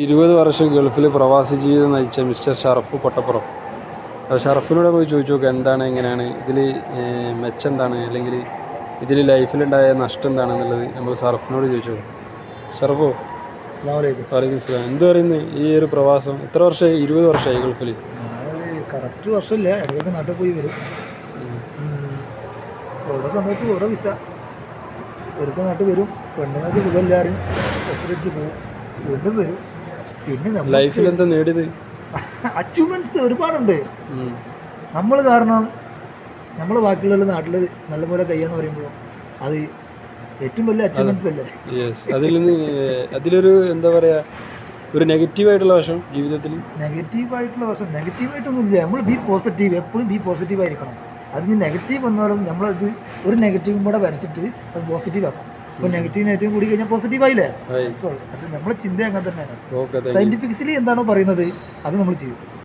ഇരുപത് വർഷം ഗൾഫിൽ പ്രവാസി ജീവിതം നയിച്ച മിസ്റ്റർ ഷറഫ് കൊട്ടപ്പുറം അപ്പോൾ ഷറഫിനോട് പോയി ചോദിച്ചു നോക്കുക എന്താണ് എങ്ങനെയാണ്? ഇതിൽ മെച്ചം എന്താണ് അല്ലെങ്കിൽ ഇതിൽ ലൈഫിലുണ്ടായ നഷ്ടം എന്താണ് എന്നുള്ളത്? നമ്മൾ ഷറഫിനോട് ചോദിച്ചു. ഷറഫോ അസ്ലാം വലൈക്കും സ്ലാം എന്ത് പറയുന്നത് ഈ ഒരു പ്രവാസം? എത്ര വർഷമായി? ഇരുപത് വർഷമായി ഗൾഫിൽ കറക്റ്റ് വർഷമില്ല. ഇടയ്ക്ക് നാട്ടിൽ പോയി വരും. ഓരോ സമയത്ത് ഓരോ വിസ ഒരിക്കൽ നാട്ടിൽ വരും. പെണ്ണുങ്ങൾക്ക് സുഖമില്ലാരും അടിച്ച് പോകും. വീണ്ടും വരും. പിന്നെ ലൈഫിൽ എന്താ നേടിയത്? അച്ചീവ്മെന്റ്സ് ഒരുപാടുണ്ട്. നമ്മൾ കാരണം നമ്മൾ ബാക്കിയുള്ള നാട്ടിൽ നല്ലപോലെ കഴിയാന്ന് പറയുമ്പോൾ അത് ഏറ്റവും വലിയ അച്ചീവ്മെന്റ്സ് അല്ലേ? അതിൽ നിന്ന് അതിലൊരു എന്താ പറയാ ഒരു നെഗറ്റീവ് ആയിട്ടുള്ള വശം ജീവിതത്തിൽ? നെഗറ്റീവ് ആയിട്ടുള്ള വശം. നെഗറ്റീവ് ആയിട്ടൊന്നും ഇല്ല. നമ്മൾ ബി പോസിറ്റീവ് എപ്പോഴും ബി പോസിറ്റീവ് ആയിരിക്കണം. അതിന് നെഗറ്റീവ് വന്നാലും നമ്മളത് ഒരു നെഗറ്റീവും കൂടെ വരച്ചിട്ട് അത് പോസിറ്റീവ് ആക്കും. അപ്പോൾ നെഗറ്റീവ് നെഗറ്റീവ് കൂടി കഴിഞ്ഞാൽ പോസിറ്റീവ് ആയില്ലേ? ആയി. So, അത് നമ്മളെ ചിന്ത അങ്ങനെ തന്നെയാണ്. സയന്റിഫിക്സിലി എന്താണോ പറയുന്നത് അത് നമ്മൾ ചെയ്യും.